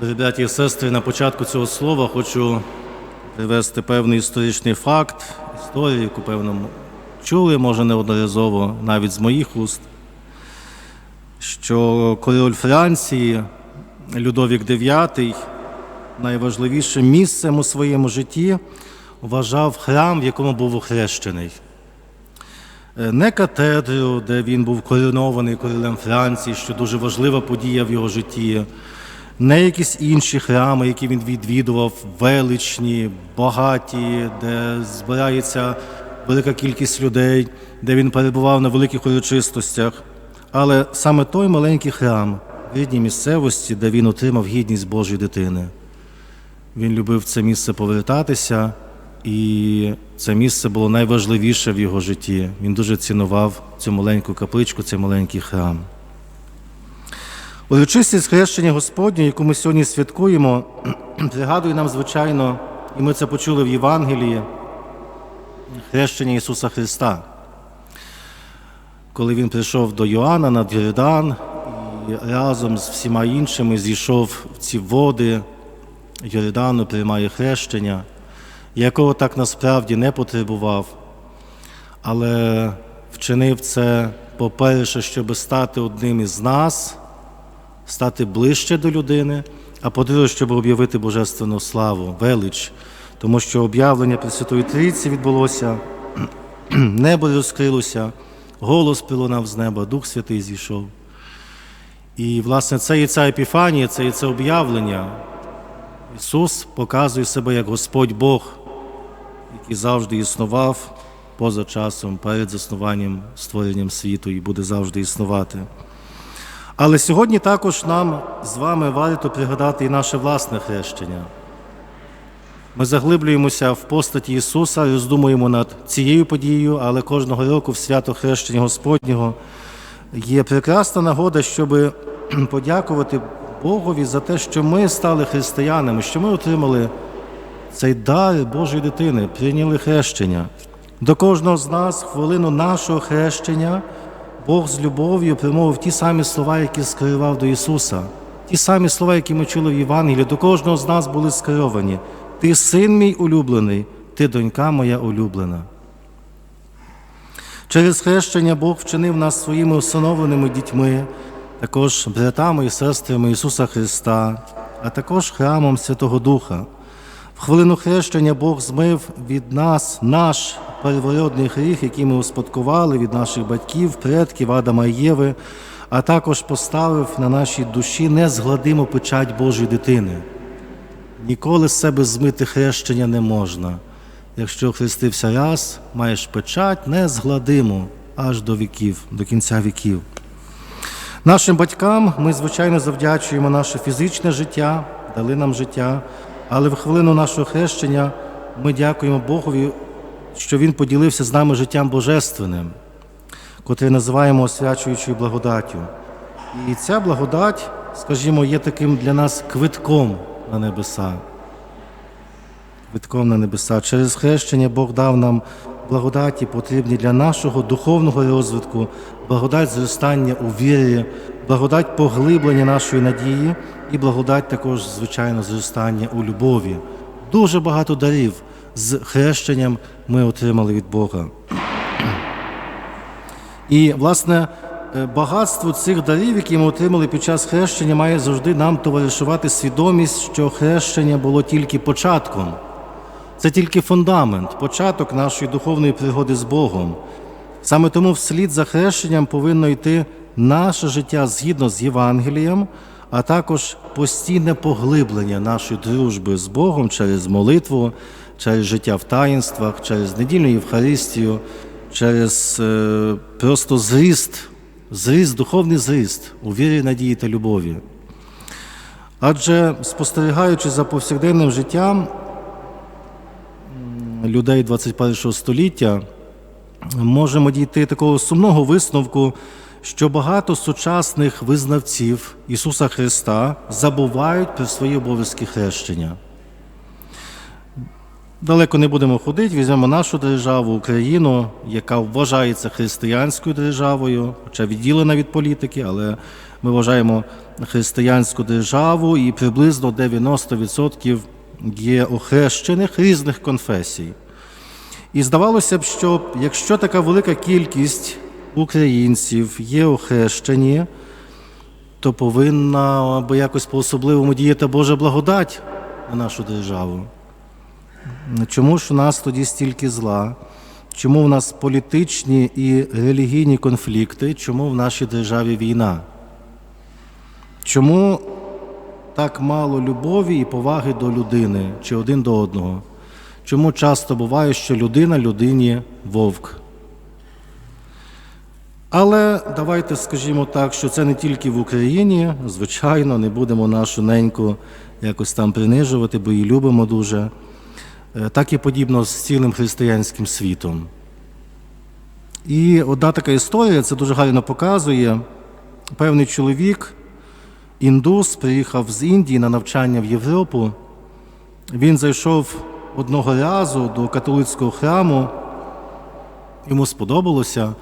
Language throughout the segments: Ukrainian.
Дорогі і сестри, на початку цього слова хочу привести певний історичний факт, історію, яку, певно, чули, може, неодноразово, навіть з моїх уст, що король Франції Людовік IX найважливішим місцем у своєму житті вважав храм, в якому був охрещений. Е, Не катедру, де він був коронований королем Франції, що дуже важлива подія в його житті, не якісь інші храми, які він відвідував, величні, багаті, де збирається велика кількість людей, де він перебував на великих урочистостях. Але саме той маленький храм в рідній місцевості, де він отримав гідність Божої дитини. Він любив це місце повертатися, і це місце було найважливіше в його житті. Він дуже цінував цю маленьку капличку, цей маленький храм. Урочистість хрещення Господнє, яку ми сьогодні святкуємо, пригадує нам, звичайно, і ми це почули в Євангелії, хрещення Ісуса Христа. Коли він прийшов до Йоанна над Йордан і разом з всіма іншими зійшов в ці води Йордану, приймає хрещення, якого так насправді не потребував, але вчинив це, по-перше, щоб стати одним із нас, стати ближче до людини, а по-друге, щоб об'явити божественну славу, велич, тому що об'явлення Пресвятої Трійці відбулося, небо розкрилося, голос пролунав з неба, Дух Святий зійшов. І, власне, це і ця епіфанія, це і це об'явлення. Ісус показує себе як Господь Бог, який завжди існував поза часом, перед заснуванням створенням світу і буде завжди існувати. Але сьогодні також нам з вами варто пригадати і наше власне хрещення. Ми заглиблюємося в постаті Ісуса, роздумуємо над цією подією, але кожного року в свято хрещення Господнього є прекрасна нагода, щоб подякувати Богові за те, що ми стали християнами, що ми отримали цей дар Божої дитини, прийняли хрещення. До кожного з нас хвилину нашого хрещення Бог з любов'ю примовив ті самі слова, які скерував до Ісуса. Ті самі слова, які ми чули в Євангелії, до кожного з нас були скеровані. Ти син мій улюблений, ти донька моя улюблена. Через хрещення Бог вчинив нас своїми усиновленими дітьми, також братами і сестрами Ісуса Христа, а також храмом Святого Духа. В хвилину хрещення Бог змив від нас наш первородний гріх, який ми успадкували від наших батьків, предків Адама і Єви, а також поставив на нашій душі незгладиму печать Божої дитини. Ніколи з себе змити хрещення не можна. Якщо хрестився раз, маєш печать незгладиму аж до віків, до кінця віків. Нашим батькам ми, звичайно, завдячуємо наше фізичне життя, дали нам життя, але в хвилину нашого хрещення ми дякуємо Богові, що Він поділився з нами життям божественним, котре називаємо освячуючою благодаттю. І ця благодать, скажімо, є таким для нас квитком на небеса. Квитком на небеса. Через хрещення Бог дав нам благодаті, потрібні для нашого духовного розвитку, благодать зростання у вірі, благодать поглиблення нашої надії і благодать також, звичайно, зростання у любові. Дуже багато дарів з хрещенням ми отримали від Бога. І, власне, е, багатство цих дарів, які ми отримали під час хрещення, має завжди нам товаришувати свідомість, що хрещення було тільки початком. Це тільки фундамент, початок нашої духовної пригоди з Богом. Саме тому вслід за хрещенням повинно йти наше життя згідно з Євангелієм, а також постійне поглиблення нашої дружби з Богом через молитву, через життя в таїнствах, через недільну Євхаристію, через е, просто зріст, зріст, духовний зріст у вірі, надії та любові. Адже спостерігаючи за повсякденним життям людей 21 століття, можемо дійти такого сумного висновку, що багато сучасних визнавців Ісуса Христа забувають про свої обов'язки хрещення. Далеко не будемо ходити, візьмемо нашу державу, Україну, яка вважається християнською державою, хоча відділена від політики, але ми вважаємо християнську державу, і приблизно 90% є охрещених різних конфесій. І здавалося б, що якщо така велика кількість українців є охрещені, то повинна би якось по-особливому діяти Божа благодать на нашу державу. Чому ж у нас тоді стільки зла? Чому в нас політичні і релігійні конфлікти? Чому в нашій державі війна? Чому так мало любові і поваги до людини чи один до одного? Чому часто буває, що людина людині вовк? Але давайте скажімо так, що це не тільки в Україні. Звичайно, не будемо нашу неньку якось там принижувати, бо її любимо дуже. Е, Так і подібно з цілим християнським світом. І одна така історія, це дуже гарно показує. Певний чоловік, індус, приїхав з Індії на навчання в Європу. Він зайшов одного разу до католицького храму. Йому сподобалося.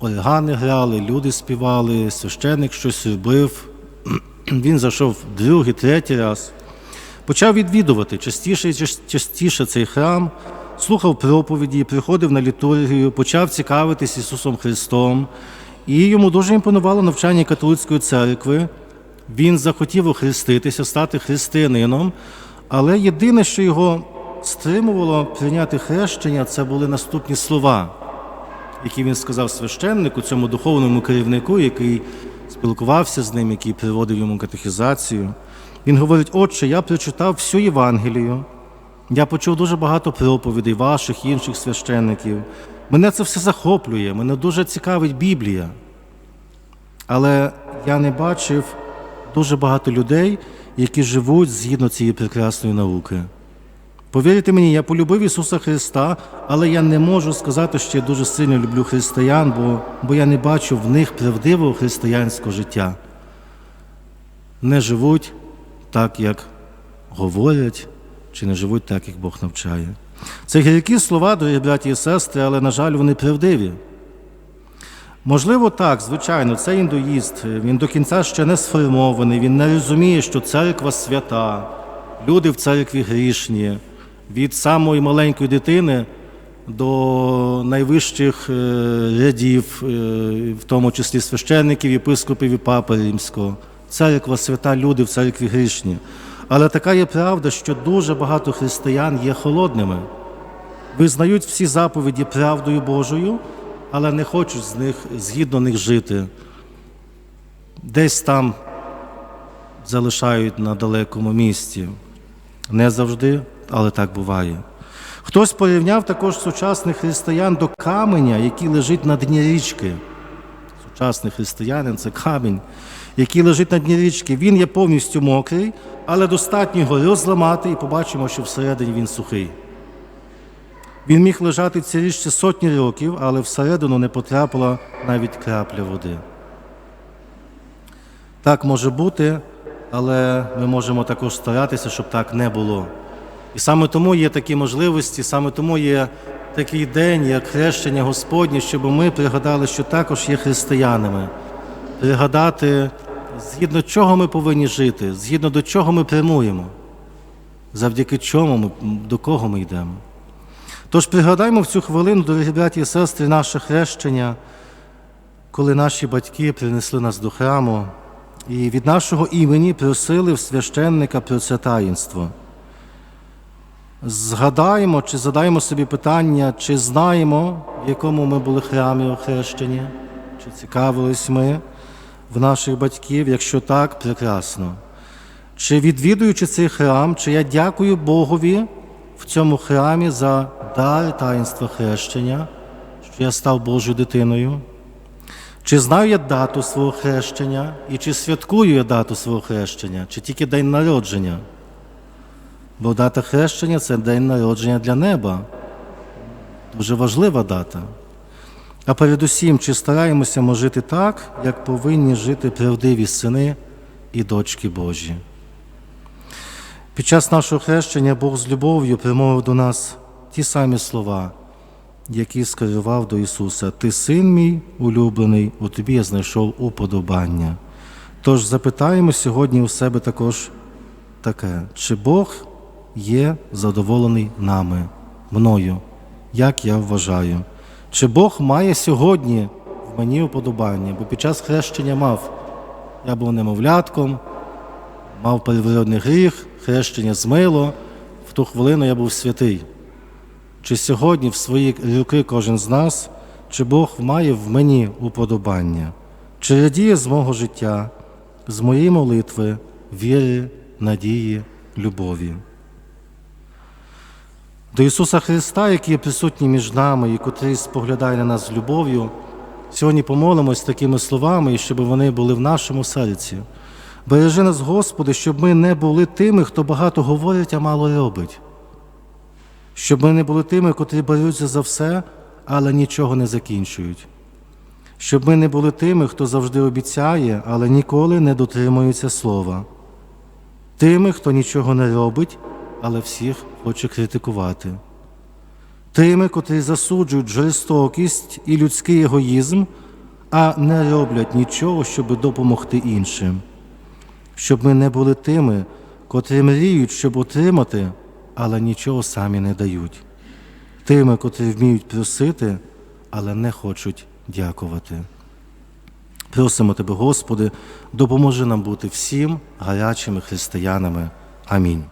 Органи грали, люди співали, священник щось робив. Він зайшов другий, третій раз. Почав відвідувати частіше і частіше цей храм, слухав проповіді, приходив на літургію, почав цікавитись Ісусом Христом. І йому дуже імпонувало навчання католицької церкви. Він захотів охреститися, стати християнином, але єдине, що його стримувало прийняти хрещення, це були наступні слова, які він сказав священнику, цьому духовному керівнику, який спілкувався з ним, який приводив йому катехізацію. Він говорить: Отче, я прочитав всю Євангелію, я почув дуже багато проповідей ваших інших священників. Мене це все захоплює, мене дуже цікавить Біблія. Але я не бачив дуже багато людей, які живуть згідно цієї прекрасної науки. Повірте мені, я полюбив Ісуса Христа, але я не можу сказати, що я дуже сильно люблю християн, бо, бо я не бачу в них правдивого християнського життя. Не живуть так, як говорять, чи не живуть так, як Бог навчає. Це гіркі слова, дорогі браті і сестри, але, на жаль, вони правдиві. Можливо, так, звичайно, це індуїст, він до кінця ще не сформований, він не розуміє, що церква свята, люди в церкві грішні, від самої маленької дитини до найвищих е, рядів, е, в тому числі священників, єпископів і папи римського. Церква свята, люди в церкві грішні. Але така є правда, що дуже багато християн є холодними визнають всі заповіді правдою Божою, але не хочуть з них згідно них жити. Десь там залишають на далекому місці. Не завжди, але так буває. Хтось порівняв також сучасних християн до каменя, який лежить на дні річки. Сучасний християнин це камінь, який лежить на дні річки. Він є повністю мокрий, але достатньо його розламати і побачимо, що всередині він сухий. Він міг лежати цій сотні років, але всередину не потрапила навіть крапля води. Так може бути, але ми можемо також старатися, щоб так не було. І саме тому є такі можливості, саме тому є такий день, як хрещення Господнє, щоб ми пригадали, що також є християнами. Пригадати, згідно чого ми повинні жити, згідно до чого ми прямуємо, завдяки чому ми до кого ми йдемо. Тож пригадаймо в цю хвилину, дорогі браті і сестри, наше хрещення, коли наші батьки принесли нас до храму і від нашого імені просили в священника про це таїнство. Згадаємо чи задаємо собі питання, чи знаємо, в якому ми були храмі охрещені, чи цікавились ми в наших батьків, якщо так, прекрасно. Чи відвідуючи цей храм, чи я дякую Богові в цьому храмі за дар таїнства хрещення, що я став Божою дитиною? Чи знаю я дату свого хрещення і чи святкую я дату свого хрещення, чи тільки день народження? Бо дата хрещення це день народження для неба. Дуже важлива дата. А передусім, чи стараємося ми жити так, як повинні жити правдиві сини і дочки Божі. Під час нашого хрещення Бог з любов'ю примовив до нас ті самі слова, які скерував до Ісуса: Ти син мій улюблений, у тобі я знайшов уподобання. Тож запитаємо сьогодні у себе також таке, чи Бог є задоволений нами, мною, як я вважаю. Чи Бог має сьогодні в мені уподобання? Бо під час хрещення мав. Я був немовлятком, мав первородний гріх, хрещення змило, в ту хвилину я був святий. Чи сьогодні в свої роки кожен з нас, чи Бог має в мені уподобання, чи радіє з мого життя, з моєї молитви, віри, надії, любові? До Ісуса Христа, який є присутній між нами і котрий споглядає на нас з любов'ю, сьогодні помолимось такими словами, щоб вони були в нашому серці. Бережи нас, Господи, щоб ми не були тими, хто багато говорить, а мало робить. Щоб ми не були тими, котрі борються за все, але нічого не закінчують. Щоб ми не були тими, хто завжди обіцяє, але ніколи не дотримується слова. Тими, хто нічого не робить, але всіх хоче критикувати. Тими, котрі засуджують жорстокість і людський егоїзм, а не роблять нічого, щоб допомогти іншим. Щоб ми не були тими, котрі мріють, щоб отримати, але нічого самі не дають. Тими, котрі вміють просити, але не хочуть дякувати. Просимо Тебе, Господи, допоможи нам бути всім гарячими християнами. Амінь.